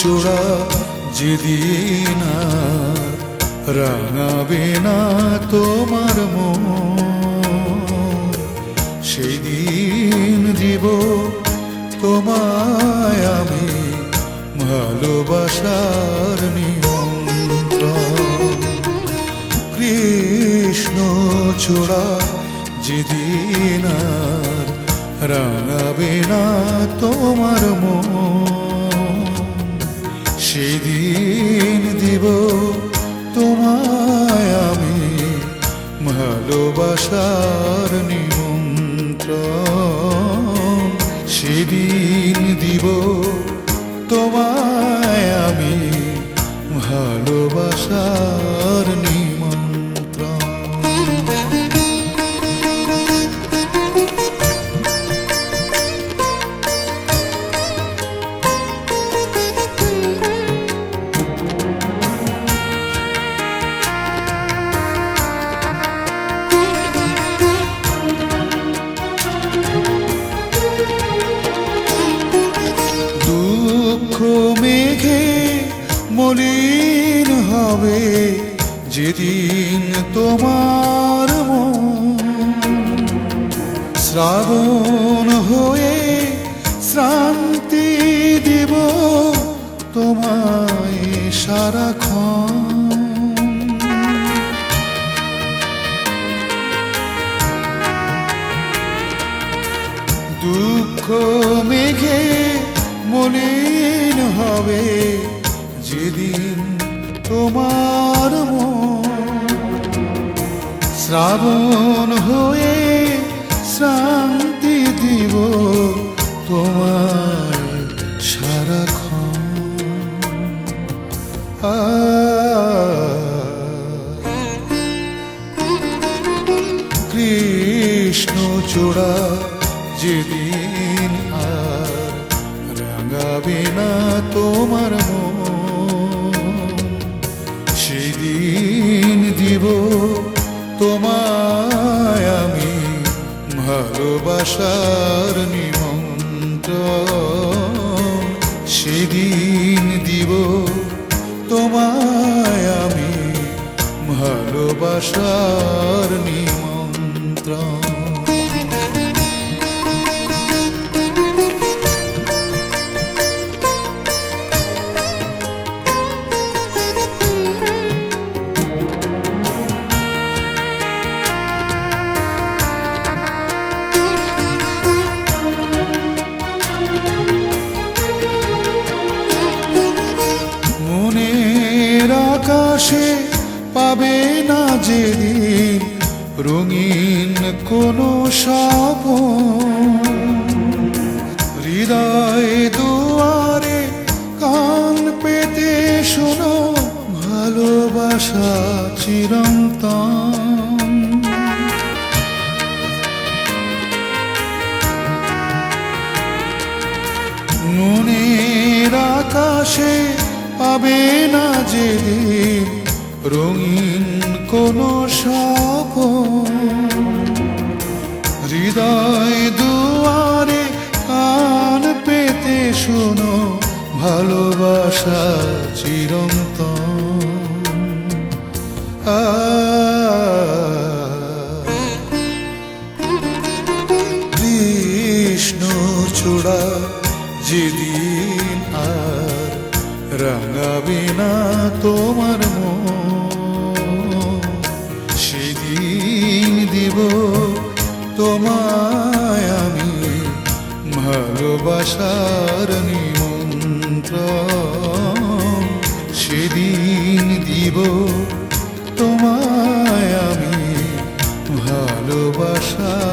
চোরা যেদিন আর রাঙাবে না তোমার সেই দিন দিব তোমায় আমি ভালোবাসার নিমন্ত্রণ। কৃষ্ণ চূড়া যেদিন রাঙাবে না তোমার মন। সেদিন দিব তোমায় আমি ভালোবাসার নিমন্ত্রণ। সেদিন দিব তোমায় আমি ভালোবাসার নিমন্ত্রণ মলিন হবে যেদিন তোমার শ্রাবণ হয়ে শ্রান্তি দিব তোমায় সারাক্ষণ। দুঃখ মেঘে মলিন হবে যেদিন তোমার শ্রাবণ হয়ে শান্তি দিব তোমার সারাক্ষণ কৃষ্ণ চূড়া যেদিন আর রাঙাবে না তোমার মন। ভালোবাসার নিমন্ত্রণ সেদিন দিব তোমায় আমি ভালোবাসার নিমন্ত্রণ। আকাশে পাবে না যেদিন রঙিন কোনো স্বপন। হৃদয় দুয়ারে কান পেতে শোনো, ভালোবাসা চিরন্তন। মনের আকাশে পাবে না যেদিন রঙিন কোনো স্বপন। হৃদয় দুয়ারে কান পেতে শোনো, ভালোবাসা চিরন্তন। আ কৃষ্ণ চূড়া, যেদিন রাঙাবে না তোমার সেদিন দিব তোমায় আমি ভালোবাসার নিমন্ত্রণ। সেদিন দিব তোমায় আমি ভালোবাসা